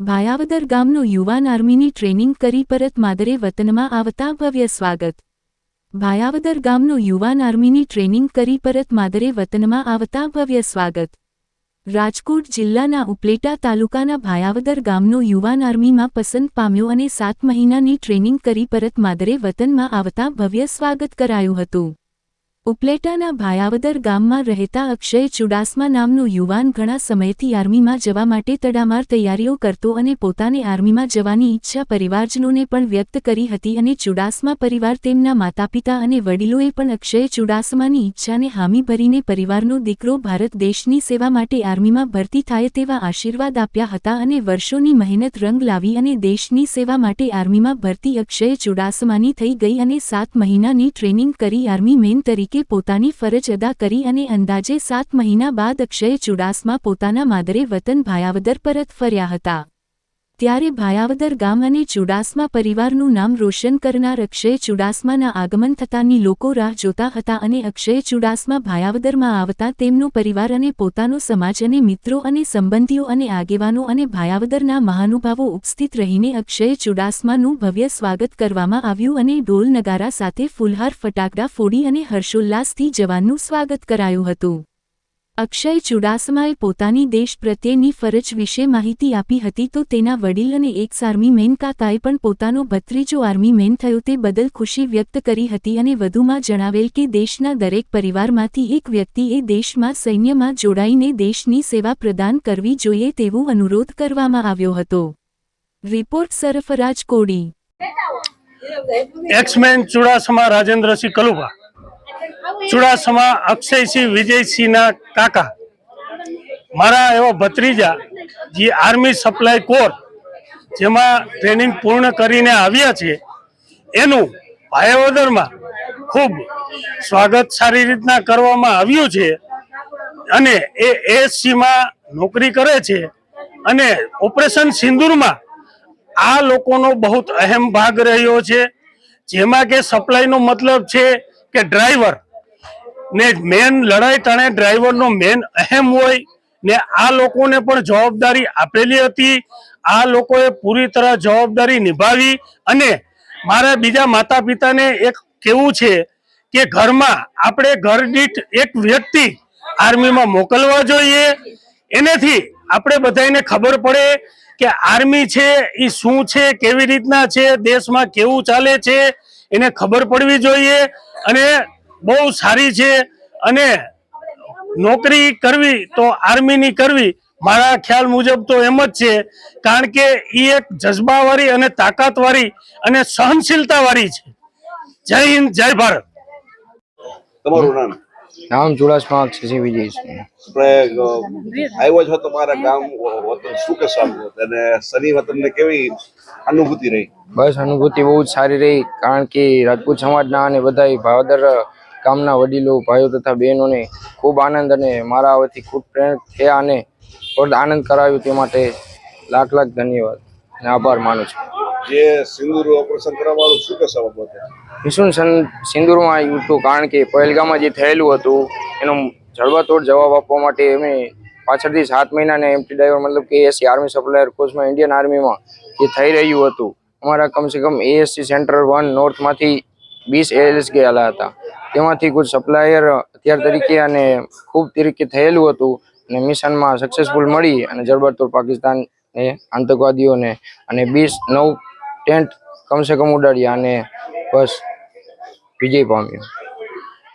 ભાયાવદર ગામનો યુવાન આર્મીની ટ્રેનિંગ કરી પરત માદરે વતનમાં આવતા ભવ્ય સ્વાગત. ભાયાવદર ગામનો યુવાન આર્મીની ટ્રેનિંગ કરી પરત માદરે વતનમાં આવતા ભવ્ય સ્વાગત. રાજકોટ જિલ્લાના ઉપલેટા તાલુકાના ભાયાવદર ગામનો યુવાન આર્મીમાં પસંદ પામ્યો અને સાત મહિનાની ટ્રેનિંગ કરી પરત માદરે વતનમાં આવતા ભવ્ય સ્વાગત કરાયું હતું. ઉપલેટાના ભાયાવદર ગામમાં રહેતા અક્ષય ચુડાસમા નામનો યુવાન ઘણા સમયથી આર્મીમાં જવા માટે તડામાર તૈયારીઓ કરતો અને પોતાને આર્મીમાં જવાની ઈચ્છા પરિવારજનોને પણ વ્યક્ત કરી હતી અને ચુડાસમા પરિવાર તેમના માતાપિતા અને વડીલોએ પણ અક્ષય ચુડાસમાની ઈચ્છાને હામી ભરીને પરિવારનો દીકરો ભારત દેશની સેવા માટે આર્મીમાં ભરતી થાય તેવા આશીર્વાદ આપ્યા હતા અને વર્ષોની મહેનત રંગ લાવી અને દેશની સેવા માટે આર્મીમાં ભરતી અક્ષય ચુડાસમાની થઈ ગઈ અને સાત મહિનાની ટ્રેનિંગ કરી આર્મી મેન તરીકે પોતાની ફરજ અદા કરી અને અંદાજે સાત મહિના બાદ અક્ષય ચુડાસમા પોતાના માદરે વતન ભાયાવદર પરત ફર્યા હતા. ત્યારે ભાયાવદર ગામ અને ચુડાસમા પરિવારનું નામ રોશન કરનાર અક્ષય ચુડાસમાના આગમન થતાની લોકો રાહ જોતા હતા અને અક્ષય ચુડાસમા ભાયાવદરમાં આવતા તેમનો પરિવાર અને પોતાનો સમાજ અને મિત્રો અને સંબંધીઓ અને આગેવાનો અને ભાયાવદરના મહાનુભાવો ઉપસ્થિત રહીને અક્ષય ચુડાસમાનું ભવ્ય સ્વાગત કરવામાં આવ્યું અને ઢોલ નગારા સાથે ફુલહાર ફટાકડા ફોડી અને હર્ષોલ્લાસથી જવાનનું સ્વાગત કરાયું હતું. અક્ષય ચુડાસમાએ પોતાની દેશ પ્રત્યેની ફરજ વિશે માહિતી આપી હતી તો તેના વડીલ અને એક્સ આર્મી મેન કાકાએ પણ પોતાનો ભત્રીજો આર્મી મેન થયો તે બદલ ખુશી વ્યક્ત કરી હતી અને વધુમાં જણાવેલ કે દેશના દરેક પરિવારમાંથી એક વ્યક્તિએ દેશમાં સૈન્યમાં જોડાઈને દેશની સેવા પ્રદાન કરવી જોઈએ તેવો અનુરોધ કરવામાં આવ્યો હતો. રિપોર્ટ સરફરાજ કોડી. એક્સમેન ચુડાસમા રાજેન્દ્રસિંહ કલુભા. ચુડાસમા અક્ષયસિંહ, વિજયસિંહના કાકા. મારા એવા ભત્રીજા જે આર્મી સપ્લાય કોર, જેમાં ટ્રેનિંગ પૂર્ણ કરીને આવ્યા છે, એનું ભાયાવદરમાં ખૂબ સ્વાગત સારી રીતના કરવામાં આવ્યું છે અને એ એસસીમાં નોકરી કરે છે અને ઓપરેશન સિંદૂરમાં આ લોકોનો બહુ અહેમ ભાગ રહ્યો છે. જેમાં કે સપ્લાયનો મતલબ છે કે ડ્રાઈવર ને મેન લડાઈ તણે ડ્રાઈવરનો મેન અહેમ હોય ને આ લોકોને પણ જવાબદારી આપેલી હતી. આ લોકોએ પૂરી તરહ જવાબદારી નિભાવી અને મારા બીજા માતા પિતાને એક કેવું છે કે ઘરમાં આપણે ઘર દીઠ એક વ્યક્તિ આર્મીમાં મોકલવા જોઈએ. એનેથી આપણે બધાને ખબર પડે કે આર્મી છે એ શું છે, કેવી રીતના છે, દેશમાં કેવું ચાલે છે, એને ખબર પડવી જોઈએ. અને બહુ સારી છે અને નોકરી કરવી તો આર્મીની કરવી મારા ખ્યાલ મુજબ તો એમ જ છે. કારણ કે એ એક જજ્બાવાળી અને તાકાતવાળી અને સહનશીલતાવાળી છે. જય હિન્દ જય ભારત. તમારું નામ? નામ ચુડાસમા અક્ષયસિંહ વિજય છે. આવ્યો છો તમારા ગામ વતન શું કે આમ અને શનિ વતનને કેવી અનુભૂતિ રહી? બસ અનુભૂતિ બહુ જ સારી રહી કારણ કે રાજપૂત સમાજના અને બધા ભાવદર ગામના વડીલો ભાઈઓ તથા બહેનોને ખૂબ આનંદ અને મારા આવવાથી ખૂબ પ્રેરિત થયા અને આનંદ કરાવ્યો તે માટે લાખ લાખ ધન્યવાદ અને આભાર માનું છું. જે સિંદૂર ઓપરેશન કરવાનું શું કહેશો બાબતે મિશન સિંદુરમાં આવ્યું હતું કારણ કે પહેલગામમાં જે થયેલું હતું એનો જડબાતોડ જવાબ આપવા માટે અમે પાછળથી સાત મહિનાને એમટી ડ્રાઈવર મતલબ કે એસી આર્મી સપ્લાયર કોર્સમાં ઇન્ડિયન આર્મીમાં જે થઈ રહ્યું હતું અમારા કમસે કમ એએસસી સેન્ટર વન નોર્થમાંથી વીસ એએલએસ ગયેલા હતા. તેમાંથી કોઈ સપ્લાયર હથિયાર તરીકે અને ખૂબ તરીકે થયેલું હતું અને મિશનમાં સક્સેસફુલ મળી અને જડબાતોડ પાકિસ્તાન એ આતંકવાદીઓને અને બીસ નવ ટેન્ટ કમસે કમ ઉડાડ્યા અને બસ વિજય પામ્યો.